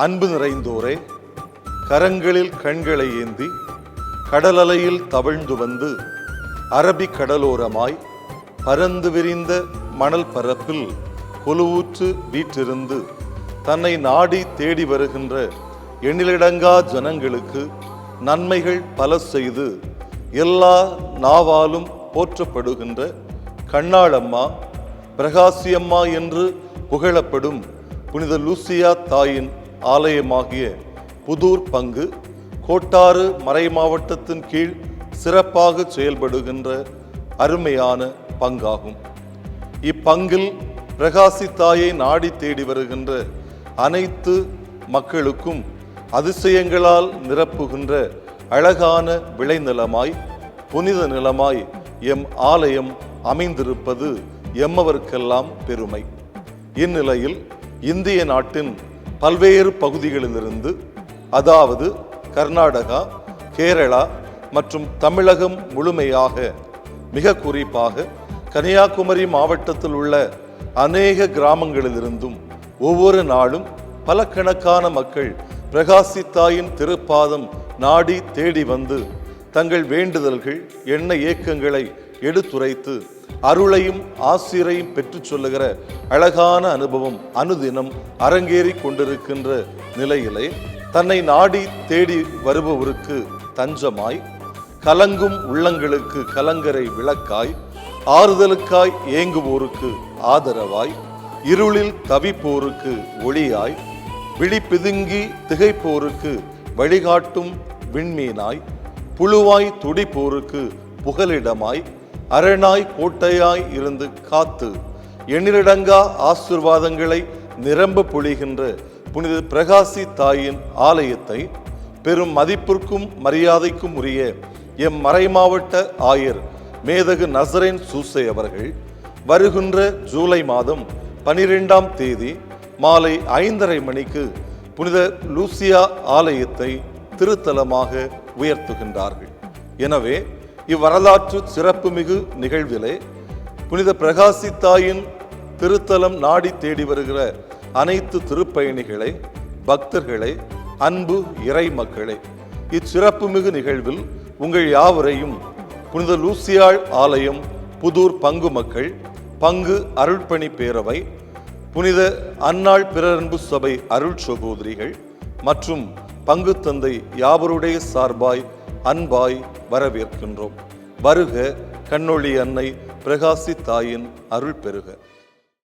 அன்பு நிறைந்தோரே கரங்களில் கண்களை ஏந்தி கடலலையில் தவழ்ந்து வந்து அரபிக் கடலோரமாய் பரந்து விரிந்த மணல் பரப்பில் கொலுவூற்று வீற்றிருந்து தன்னை நாடி தேடி வருகின்ற எண்ணிலடங்கா ஜனங்களுக்கு நன்மைகள் பல செய்து எல்லா நாவாலும் போற்றப்படுகின்ற கண்ணாளம்மா பிரகாசியம்மா என்று புகழப்படும் புனித லூசியா தாயின் ஆலயமாகிய புதூர் பங்கு கோட்டாறு மறை மாவட்டத்தின் கீழ் சிறப்பாக செயல்படுகின்ற அருமையான பங்காகும். இப்பங்கில் பிரகாசி தாயை நாடி தேடி வருகின்ற அனைத்து மக்களுக்கும் அதிசயங்களால் நிரப்புகின்ற அழகான விளைநிலமாய் புனித நிலமாய் எம் ஆலயம் அமைந்திருப்பது எம்மவர்க்கெல்லாம் பெருமை. இந்நிலையில் இந்திய நாட்டின் பல்வேறு பகுதிகளிலிருந்து அதாவது கர்நாடகா கேரளா மற்றும் தமிழகம் முழுமையாக மிக குறிப்பாக கன்னியாகுமரி மாவட்டத்தில் உள்ள அநேக கிராமங்களிலிருந்தும் ஒவ்வொரு நாளும் பல கணக்கான மக்கள் பிரகாசி தாயின் திருப்பாதம் நாடி தேடி வந்து தங்கள் வேண்டுதல்கள் எண்ண ஏக்கங்களை எடுத்துரைத்து அருளையும் ஆசிரையும் பெற்றுச் சொல்லுகிற அழகான அனுபவம் அனுதினம் அரங்கேறி கொண்டிருக்கின்ற நிலையிலே தன்னை நாடி தேடி வருபவருக்கு தஞ்சமாய் கலங்கும் உள்ளங்களுக்கு கலங்கரை விளக்காய் ஆறுதலுக்காய் ஏங்குவோருக்கு ஆதரவாய் இருளில் தவிப்போருக்கு ஒளியாய் விழி பிதுங்கி திகைப்போருக்கு வழிகாட்டும் விண்மீனாய் புழுவாய் துடிப்போருக்கு புகலிடமாய் அரணாய் கோட்டையாய் இருந்து காத்து எண்ணிலடங்கா ஆசிர்வாதங்களை நிரம்ப பொழிகின்ற புனித பிரகாசி தாயின் ஆலயத்தை பெரும் மதிப்பிற்கும் மரியாதைக்கும் உரிய எம் மறைமாவட்ட ஆயர் மேதகு நசரேன் சூசை அவர்கள் வருகின்ற ஜூலை மாதம் பனிரெண்டாம் தேதி மாலை ஐந்தரை மணிக்கு புனித லூசியா ஆலயத்தை திருத்தலமாக உயர்த்துகின்றார்கள். எனவே இவ்வரலாற்று சிறப்புமிகு நிகழ்விலே புனித பிரகாசி தாயின் திருத்தலம் நாடி தேடி வருகிற அனைத்து திருப்பயணிகளை பக்தர்களை அன்பு இறை மக்களே இச்சிறப்புமிகு நிகழ்வில் உங்கள் யாவரையும் புனித லூசியாள் ஆலயம் புதூர் பங்கு மக்கள் பங்கு அருள்பணி பேரவை புனித அன்னாள் பிறரன்பு சபை அருள் சகோதரிகள் மற்றும் பங்கு தந்தை யாவருடைய சார்பாய் அன்பாய் வரவேற்கின்றோம். வருக கண்ணொளி அன்னை பிரகாசி தாயின் அருள் பெறுக.